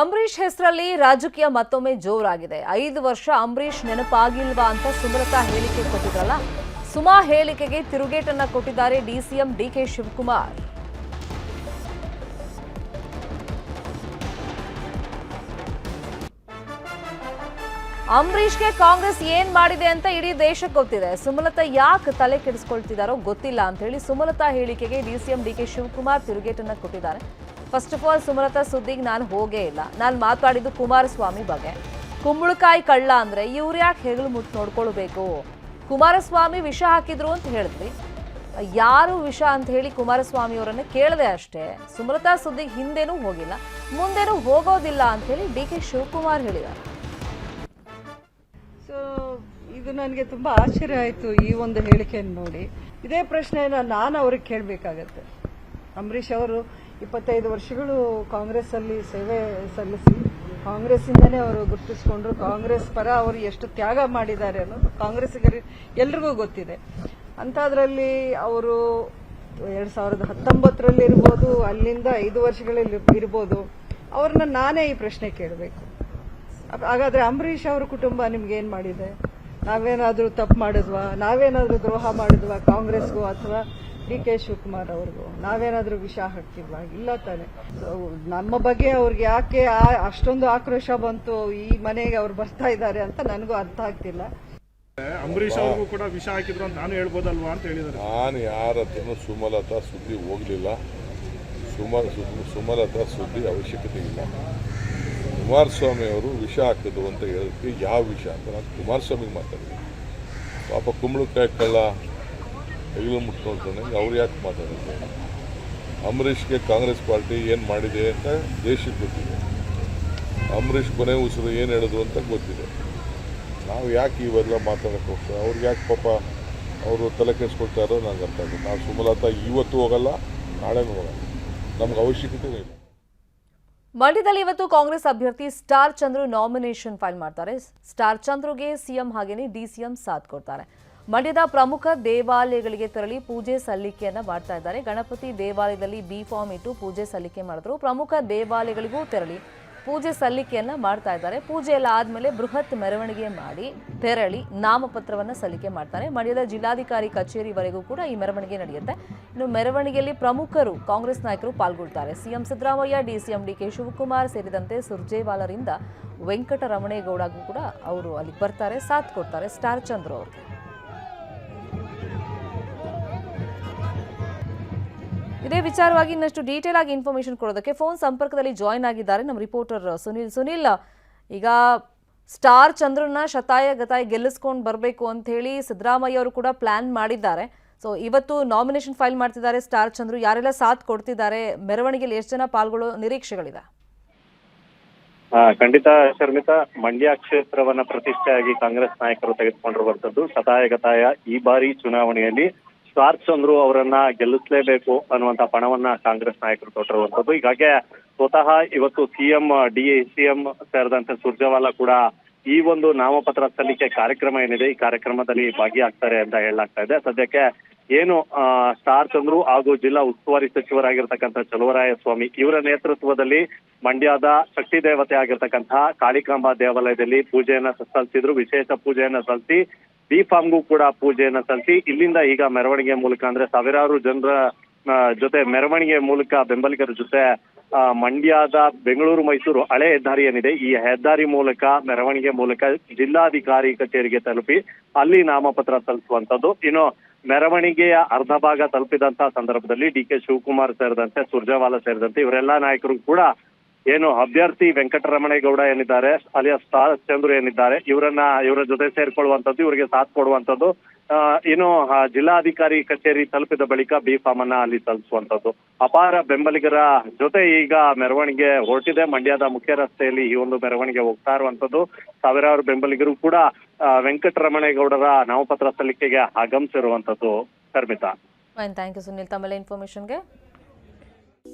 ಅಂಬರೀಷ್ ಹೆಸರಲ್ಲಿ ರಾಜಕೀಯ ಮತ್ತೊಮ್ಮೆ ಜೋರಾಗಿದೆ. ಐದು ವರ್ಷ ಅಂಬರೀಷ್ ನೆನಪಾಗಿಲ್ವಾ ಅಂತ ಸುಮಲತಾ ಹೇಳಿಕೆ ಕೊಟ್ಟಿದ್ರಲ್ಲ? ಸುಮಾ ಹೇಳಿಕೆಗೆ ತಿರುಗೇಟನ್ನ ಕೊಟ್ಟಿದ್ದಾರೆ ಡಿಸಿಎಂ ಡಿಕೆ ಶಿವಕುಮಾರ್. ಅಂಬರೀಷ್ಗೆ ಕಾಂಗ್ರೆಸ್ ಏನ್ ಮಾಡಿದೆ ಅಂತ ಇಡೀ ದೇಶಕ್ಕೆ ಗೊತ್ತಿದೆ. ಸುಮಲತಾ ಯಾಕೆ ತಲೆ ಕೆಡಿಸ್ಕೊಳ್ತಿದಾರೋ ಗೊತ್ತಿಲ್ಲ ಅಂತ ಹೇಳಿ ಸುಮಲತಾ ಹೇಳಿಕೆಗೆ ಡಿಸಿಎಂ ಡಿಕೆ ಶಿವಕುಮಾರ್ ತಿರುಗೇಟನ್ನ ಕೊಟ್ಟಿದ್ದಾರೆ. ಫಸ್ಟ್ ಆಫ್ ಆಲ್ ಸುಮಲತಾ ಸುದ್ದಿಗೆ ನಾನು ಹೋಗೇ ಇಲ್ಲ. ನಾನು ಮಾತಾಡಿದ್ದು ಕುಮಾರಸ್ವಾಮಿ ಬಗ್ಗೆ. ಕುಂಬಳಕಾಯಿ ಕಳ್ಳ ಅಂದ್ರೆ ಇವ್ರು ಯಾಕೆ ಹೆಗಲು ಮುಟ್ಟು ನೋಡ್ಕೊಳ್ಬೇಕು? ಕುಮಾರಸ್ವಾಮಿ ವಿಷ ಹಾಕಿದ್ರು ಅಂತ ಹೇಳಿದ್ವಿ ಯಾರು ವಿಷ ಅಂತ ಹೇಳಿ ಕುಮಾರಸ್ವಾಮಿ ಅವರನ್ನು ಕೇಳಿದೆ ಅಷ್ಟೇ. ಸುಮಲತಾ ಸುದ್ದಿಗೆ ಹಿಂದೆನೂ ಹೋಗಿಲ್ಲ. ಮುಂದೆನೂ ಹೋಗೋದಿಲ್ಲ ಅಂತ ಹೇಳಿ ಡಿ ಕೆ ಶಿವಕುಮಾರ್ ಹೇಳಿದ್ದಾರೆ ಸೊ ಇದು ನನಗೆ ತುಂಬಾ ಆಶ್ಚರ್ಯ ಆಯಿತು ಈ ಒಂದು ಹೇಳಿಕೆಯನ್ನು ನೋಡಿ. ಇದೇ ಪ್ರಶ್ನೆಯನ್ನು ನಾನು ಅವ್ರಿಗೆ ಕೇಳಬೇಕಾಗತ್ತೆ. ಅಂಬರೀಷ್ ಅವರು ಇಪ್ಪತ್ತೈದು ವರ್ಷಗಳು ಕಾಂಗ್ರೆಸ್ಸಲ್ಲಿ ಸೇವೆ ಸಲ್ಲಿಸಿ, ಕಾಂಗ್ರೆಸ್ಸಿಂದನೇ ಅವರು ಗುರುತಿಸ್ಕೊಂಡ್ರು. ಕಾಂಗ್ರೆಸ್ ಪರ ಅವರು ಎಷ್ಟು ತ್ಯಾಗ ಮಾಡಿದ್ದಾರೆ ಅನ್ನೋದು ಕಾಂಗ್ರೆಸ್ಸಿಗರು ಎಲ್ರಿಗೂ ಗೊತ್ತಿದೆ. ಅಂಥದ್ರಲ್ಲಿ ಅವರು ಎರಡು ಸಾವಿರದ ಹತ್ತೊಂಬತ್ತರಲ್ಲಿ ಇರ್ಬೋದು, ಅಲ್ಲಿಂದ ಐದು ವರ್ಷಗಳಲ್ಲಿ ಇರ್ಬೋದು. ಅವ್ರನ್ನ ನಾನೇ ಈ ಪ್ರಶ್ನೆ ಕೇಳಬೇಕು. ಹಾಗಾದರೆ ಅಂಬರೀಷ್ ಅವ್ರ ಕುಟುಂಬ ನಿಮ್ಗೆ ಏನ್ ಮಾಡಿದೆ? ನಾವೇನಾದರೂ ತಪ್ಪು ಮಾಡಿದ್ವಾ? ನಾವೇನಾದ್ರೂ ದ್ರೋಹ ಮಾಡಿದ್ವಾ ಕಾಂಗ್ರೆಸ್ಗೂ ಅಥವಾ ಡಿ ಕೆ ಶಿವಕುಮಾರ್ ಅವ್ರಿಗೂ. ನಾವೇನಾದ್ರೂ ವಿಷ ಹಾಕ್ತಿದ್ವಾ? ಇಲ್ಲ ತಾನೆ. ನಮ್ಮ ಬಗ್ಗೆ ಅವ್ರಿಗೆ ಯಾಕೆ ಆ- ಅಷ್ಟೊಂದು ಆಕ್ರೋಶ ಬಂತು ಈ ಮನೆಗೆ ಅವ್ರು ಬರ್ತಾ ಇದ್ದಾರೆ ಅಂತ ನನಗೂ ಅರ್ಥ ಆಗ್ತಿಲ್ಲ. ಅಂಬರೀಷ್ ಅವ್ರಿಗೂ ಕೂಡ ವಿಷ ಹಾಕಿದ್ರು ಅಂತ ನಾನು ಹೇಳ್ಬೋದಲ್ವಾ ಅಂತ ಹೇಳಿದ್ದಾರೆ. ನಾನು ಯಾರ ಹತ್ರನೂ ಸುಮಲತಾ ಸುದ್ದಿ ಹೋಗಲಿಲ್ಲ. ಸುಮ ಸುಮಲತಾ ಸುದ್ದಿ ಅವಶ್ಯಕತೆ ಇಲ್ಲ. ಕುಮಾರಸ್ವಾಮಿ ಅವರು ವಿಷ ಹಾಕಿದ್ರು ಅಂತ ಹೇಳೋದಕ್ಕೆ ಯಾವ ವಿಷ ಅಂತ ನಾನು ಕುಮಾರಸ್ವಾಮಿಗೆ ಮಾತಾಡಿದೆ ಪಾಪ ಕುಂಬಳಕಾಯಿ ಕಳ್ಳ ಹೆಗಲು ಮುಟ್ಕೊಳ್ತಾನೆ ಅವ್ರು ಯಾಕೆ ಮಾತಾಡಿದ್ರು ಅಂಬರೀಷ್ಗೆ ಕಾಂಗ್ರೆಸ್ ಪಾರ್ಟಿ ಏನು ಮಾಡಿದೆ ಅಂತ ದೇಶಕ್ಕೆ ಗೊತ್ತಿದೆ. ಅಂಬರೀಷ್ ಕೊನೆ ಉಸಿರು ಏನು ಹೇಳೋದು ಅಂತ ಗೊತ್ತಿದೆ. ನಾವು ಯಾಕೆ ಇವೆಲ್ಲ ಮಾತಾಡೋಕೆ ಹೋಗ್ತಾರೆ ಅವ್ರಿಗೆ ಯಾಕೆ ಪಾಪ ಅವರು ತಲೆ ಕೆಡಿಸ್ಕೊಳ್ತಾರೋ ನನಗೆ ಅರ್ಥ ಆಗುತ್ತೆ ನಾವು ಸುಮಲತಾ ಇವತ್ತು ಹೋಗಲ್ಲ ನಾಳೆ ಹೋಗಲ್ಲ. ನಮ್ಗೆ ಅವಶ್ಯಕತೆ ಇಲ್ಲ. ಮಂಡ್ಯದಲ್ಲಿ ಇವತ್ತು ಕಾಂಗ್ರೆಸ್ ಅಭ್ಯರ್ಥಿ ಸ್ಟಾರ್ ಚಂದ್ರು ನಾಮಿನೇಷನ್ ಫೈಲ್ ಮಾಡ್ತಾರೆ. ಸ್ಟಾರ್ ಚಂದ್ರುಗೆ ಸಿಎಂ ಹಾಗೇನೆ ಡಿಸಿಎಂ ಸಾಥ್ ಕೊಡ್ತಾರೆ. ಮಂಡ್ಯದ ಪ್ರಮುಖ ದೇವಾಲಯಗಳಿಗೆ ತೆರಳಿ ಪೂಜೆ ಸಲ್ಲಿಕೆಯನ್ನ ಮಾಡ್ತಾ ಇದ್ದಾರೆ. ಗಣಪತಿ ದೇವಾಲಯದಲ್ಲಿ ಬಿ ಫಾರ್ಮ್ ಇಟ್ಟು ಪೂಜೆ ಸಲ್ಲಿಕೆ ಮಾಡಿದ್ರು. ಪ್ರಮುಖ ದೇವಾಲಯಗಳಿಗೂ ತೆರಳಿ ಪೂಜೆ ಸಲ್ಲಿಕೆಯನ್ನ ಮಾಡ್ತಾ ಇದ್ದಾರೆ. ಪೂಜೆ ಎಲ್ಲ ಆದ್ಮೇಲೆ ಬೃಹತ್ ಮೆರವಣಿಗೆ ಮಾಡಿ ತೆರಳಿ ನಾಮಪತ್ರವನ್ನ ಸಲ್ಲಿಕೆ ಮಾಡ್ತಾರೆ. ಮಂಡ್ಯದ ಜಿಲ್ಲಾಧಿಕಾರಿ ಕಚೇರಿವರೆಗೂ ಕೂಡ ಈ ಮೆರವಣಿಗೆ ನಡೆಯುತ್ತೆ. ಇನ್ನು ಮೆರವಣಿಗೆಯಲ್ಲಿ ಪ್ರಮುಖರು ಕಾಂಗ್ರೆಸ್ ನಾಯಕರು ಪಾಲ್ಗೊಳ್ತಾರೆ. CM Siddaramaiah, DCM DK Shivakumar ಸೇರಿದಂತೆ ಸುರ್ಜೇವಾಲರಿಂದ ವೆಂಕಟರಮಣೇಗೌಡಗೂ ಕೂಡ ಅವರು ಅಲ್ಲಿಗೆ ಬರ್ತಾರೆ, ಸಾಥ್ ಕೊಡ್ತಾರೆ. ಸ್ಟಾರ್ ಚಂದ್ರ ಅವರು ಇದೇ ವಿಚಾರವಾಗಿ ಇನ್ನಷ್ಟು ಡೀಟೇಲ್ ಆಗಿ ಇನ್ಫಾರ್ಮೇಶನ್ ಕೊಡೋದಕ್ಕೆ ಫೋನ್ ಸಂಪರ್ಕದಲ್ಲಿ ಜಾಯ್ನ್ ಆಗಿದ್ದಾರೆ ನಮ್ಮ ರಿಪೋರ್ಟರ್ ಸುನಿಲ್. ಸುನಿಲ್, ಈಗ ಸ್ಟಾರ್ ಚಂದ್ರನ ಶತಾಯ ಗತಾಯ ಗೆಲ್ಲಿಸ್ಕೊಂಡು ಬರಬೇಕು ಅಂತ ಹೇಳಿ ಸಿದ್ದರಾಮಯ್ಯ ಅವರು ಕೂಡ ಪ್ಲಾನ್ ಮಾಡಿದ್ದಾರೆ. ಸೊ ಇವತ್ತು ನಾಮಿನೇಷನ್ ಫೈಲ್ ಮಾಡ್ತಿದ್ದಾರೆ ಸ್ಟಾರ್ ಚಂದ್ರು. ಯಾರೆಲ್ಲ ಸಾಥ್ ಕೊಡ್ತಿದ್ದಾರೆ? ಮೆರವಣಿಗೆಯಲ್ಲಿ ಎಷ್ಟು ಜನ ಪಾಲ್ಗೊಳ್ಳೋ ನಿರೀಕ್ಷೆಗಳಿದೆ? ಖಂಡಿತ ಶರ್ಮಿತಾ. ಮಂಡ್ಯ ಕ್ಷೇತ್ರವನ್ನ ಪ್ರತಿಷ್ಠೆಯಾಗಿ ಕಾಂಗ್ರೆಸ್ ನಾಯಕರು ತೆಗೆದುಕೊಂಡಿರುವಂತದ್ದು ಶತಾಯಗತಾಯ ಈ ಬಾರಿ ಚುನಾವಣೆಯಲ್ಲಿ ಸ್ಟಾರ್ ಅಂದ್ರು ಅವರನ್ನ ಗೆಲ್ಲಿಸಲೇಬೇಕು ಅನ್ನುವಂತ ಪಣವನ್ನ ಕಾಂಗ್ರೆಸ್ ನಾಯಕರು ತೊಟ್ಟಿರುವಂತದ್ದು ಹೀಗಾಗಿ ಸ್ವತಃ ಇವತ್ತು ಸಿಎಂ, ಡಿ ಸಿಎಂ ಸೇರಿದಂತೆ ಸುರ್ಜೇವಾಲಾ ಕೂಡ ಈ ಒಂದು ನಾಮಪತ್ರ ಸಲ್ಲಿಕೆ ಕಾರ್ಯಕ್ರಮ ಏನಿದೆ, ಈ ಕಾರ್ಯಕ್ರಮದಲ್ಲಿ ಭಾಗಿಯಾಗ್ತಾರೆ ಅಂತ ಹೇಳಲಾಗ್ತಾ ಇದೆ. ಸದ್ಯಕ್ಕೆ ಏನು ಸ್ಟಾರ್ ಚಂದ್ರು ಹಾಗೂ ಜಿಲ್ಲಾ ಉಸ್ತುವಾರಿ ಸಚಿವರಾಗಿರ್ತಕ್ಕಂಥ ಚಲುವರಾಯ ಸ್ವಾಮಿ ಇವರ ನೇತೃತ್ವದಲ್ಲಿ ಮಂಡ್ಯದ ಶಕ್ತಿ ದೇವತೆ ಆಗಿರ್ತಕ್ಕಂತಹ ಕಾಳಿಕಾಂಬ ದೇವಾಲಯದಲ್ಲಿ ಪೂಜೆಯನ್ನ ಸಲ್ಲಿಸಿದ್ರು. ವಿಶೇಷ ಪೂಜೆಯನ್ನ ಸಲ್ಲಿಸಿ ಬಿ ಫಾರ್ಮ್ಗೂ ಕೂಡ ಪೂಜೆಯನ್ನ ಸಲ್ಲಿಸಿ, ಇಲ್ಲಿಂದ ಈಗ ಮೆರವಣಿಗೆ ಮೂಲಕ ಅಂದ್ರೆ ಸಾವಿರಾರು ಜನರ ಜೊತೆ ಮೆರವಣಿಗೆ ಮೂಲಕ ಬೆಂಬಲಿಗರ ಜೊತೆ ಮಂಡ್ಯದ ಬೆಂಗಳೂರು, ಮೈಸೂರು ಹಳೆ ಹೆದ್ದಾರಿ ಏನಿದೆ, ಈ ಹೆದ್ದಾರಿ ಮೂಲಕ, ಮೆರವಣಿಗೆ ಮೂಲಕ ಜಿಲ್ಲಾಧಿಕಾರಿ ಕಚೇರಿಗೆ ತಲುಪಿ, ಅಲ್ಲಿ ನಾಮಪತ್ರ ಸಲ್ಲಿಸುವಂತದ್ದು ಇನ್ನು ಮೆರವಣಿಗೆಯ ಅರ್ಧ ಭಾಗ ತಲುಪಿದಂತಹ ಸಂದರ್ಭದಲ್ಲಿ ಡಿ ಕೆ ಶಿವಕುಮಾರ್ ಸೇರಿದಂತೆ, ಸುರ್ಜೇವಾಲಾ ಸೇರಿದಂತೆ ಇವರೆಲ್ಲಾ ನಾಯಕರು ಕೂಡ ಏನು ಅಭ್ಯರ್ಥಿ ವೆಂಕಟರಮಣೇಗೌಡ ಏನಿದ್ದಾರೆ ಅಲ್ಲಿಯ ಚಂದ್ರು ಏನಿದ್ದಾರೆ, ಇವರನ್ನ, ಇವರ ಜೊತೆ ಸೇರ್ಕೊಳ್ಳುವಂತದ್ದು ಇವರಿಗೆ ಸಾಥ್ ಕೊಡುವಂತದ್ದು ಏನು ಜಿಲ್ಲಾಧಿಕಾರಿ ಕಚೇರಿ ತಲುಪಿದ ಬಳಿಕ ಬಿ ಫಾರ್ಮ್ ಅನ್ನ ಅಲ್ಲಿ ತಲುಪಿಸುವಂಥದ್ದು. ಅಪಾರ ಬೆಂಬಲಿಗರ ಜೊತೆ ಈಗ ಮೆರವಣಿಗೆ ಹೊರಟಿದೆ. ಮಂಡ್ಯದ ಮುಖ್ಯ ರಸ್ತೆಯಲ್ಲಿ ಈ ಒಂದು ಮೆರವಣಿಗೆ ಹೋಗ್ತಾ ಇರುವಂತದ್ದು ಸಾವಿರಾರು ಬೆಂಬಲಿಗರು ಕೂಡ ವೆಂಕಟರಮಣೇಗೌಡರ ನಾಮಪತ್ರ ಸಲ್ಲಿಕೆಗೆ ಆಗಮಿಸಿರುವಂತದ್ದು Sharmitha. Fine thank you Sunil ಇನ್ಫಾರ್ಮೇಶನ್ಗೆ